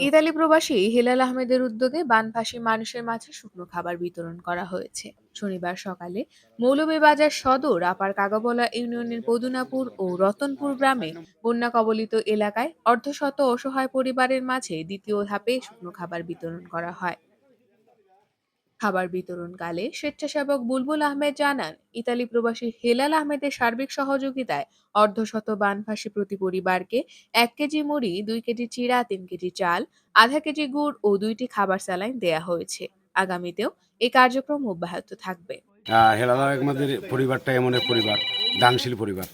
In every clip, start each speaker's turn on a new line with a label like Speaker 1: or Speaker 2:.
Speaker 1: Italy প্রবাসী হেলাল আহমেদের উদ্যোগে বানভাসী মানুষের মাঝে শুকনো খাবার বিতরণ করা হয়েছে। শনিবার সকালে মৌলভীবাজার সদর আপার কাগাবলা ইউনিয়নের পদুনাপুর ও রতনপুর গ্রামে বন্যা কবলিত এলাকায় অর্ধশত অসহায় পরিবারের মাঝে দ্বিতীয় ধাপে শুকনো খাবার বিতরণ করা হয়। খাবার বিতরণকালে স্বেচ্ছাসেবক বুলবুল আহমেদ জানান, ইতালি প্রবাসী হেলাল আহমেদের সার্বিক সহযোগিতায় অর্ধশত বানভাসী প্রতি পরিবারকে এক কেজি মুড়ি, দুই কেজি চিড়া, তিন কেজি চাল, আধা কেজি গুড় ও দুইটি খাবার স্যালাইন দেয়া হয়েছে। আগামীতেও এই কার্যক্রম অব্যাহত থাকবে।
Speaker 2: হেলালা আমাদের পরিবারটা এমন এক পরিবার, দানশীল পরিবার।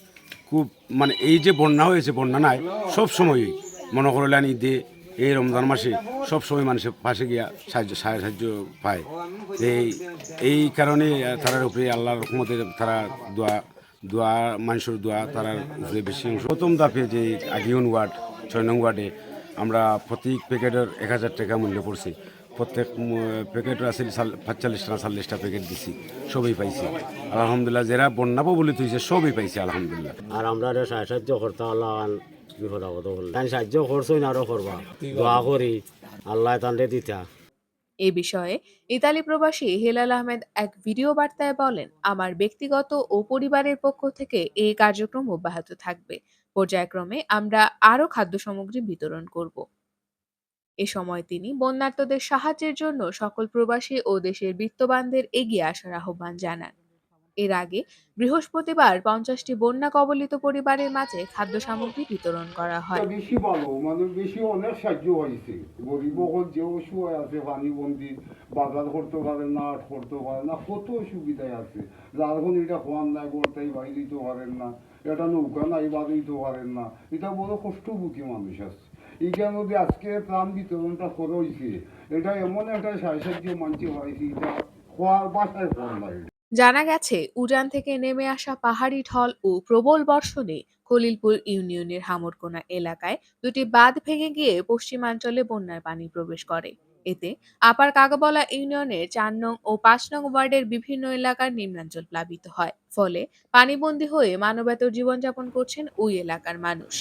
Speaker 2: খুব মানে এই যে বন্যা হয়েছে, বন্যা নাই সব সময়ই মনে করলেন ঈদে এই রমজান মাসে সব সময় মানুষের পাশে গিয়া সাহায্য সাহায্য পায়। এই এই কারণে তারার উপরে আল্লাহর রহমতে তারা দোয়া দোয়া মানুষের দোয়া তারার উপরে বেশি অংশ। প্রথম ধাপে যে আগিয়ন ওয়ার্ড, ছয় নং ওয়ার্ডে আমরা প্রতি প্যাকেটের এক হাজার টাকা মূল্য পড়ছি। প্রত্যেক প্যাকেট আছে পাঁচচল্লিশটা চল্লিশটা প্যাকেট দিছি, সবই পাইছি। আলহামদুলিল্লাহ, যারা বন্যা বলে তুইছে সবই পাইছি, আলহামদুলিল্লাহ।
Speaker 3: আর আমরা সাহায্য করতে আল্লাহ
Speaker 1: এ বিষয়ে ইতালি প্রবাসী হেলাল আহমেদ এক ভিডিও বার্তায় বলেন, আমার ব্যক্তিগত ও পরিবারের পক্ষ থেকে এই কার্যক্রম অব্যাহত থাকবে। পর্যায়ক্রমে আমরা আরও খাদ্য সামগ্রী বিতরণ করব। এ সময় তিনি বন্যার্তদের সাহায্যের জন্য সকল প্রবাসী ও দেশের বিত্তবানদের এগিয়ে আসার আহ্বান জানান। এর আগে বৃহস্পতিবার পঞ্চাশটি বন্যা কবলিত পরিবারের মাঝে খাদ্য সামগ্রী বিতরণ করা হয়।
Speaker 4: বেশি ভালো মানে বেশি অনেক সাহায্য হয়েছে। গরিব যে অসুবিধা আছে বাজার করতে পারে না, আট করতে পারে না, কত সুবিধায় আছে। এটা হওয়ার বাড়ি দিতে পারেন না, এটা নৌকা নাই, বাড়ি দিতে পারেন না। এটা বড় কষ্টভুগী মানুষ আছে। এইখানে যদি আজকে ত্রাণ বিতরণটা করা হয়েছে, এটা এমন একটা সাহায্য মানছে হয়েছে, এটা হওয়ার বাসায় লাগে
Speaker 1: জানা গেছে উজান থেকে নেমে আসা পাহাড়ি ঢল ও প্রবল বর্ষণে খলিলপুর ইউনিয়নের হামরকোনা এলাকায় দুটি বাঁধ ভেঙে গিয়ে পশ্চিমাঞ্চলে বন্যার পানি প্রবেশ করে। এতে আপার কাগাবলা ইউনিয়নের চার নং ও পাঁচ নং ওয়ার্ডের বিভিন্ন এলাকার নিম্নাঞ্চল প্লাবিত হয়। ফলে পানিবন্দী হয়ে মানবেতর জীবনযাপন করছেন ওই এলাকার মানুষ।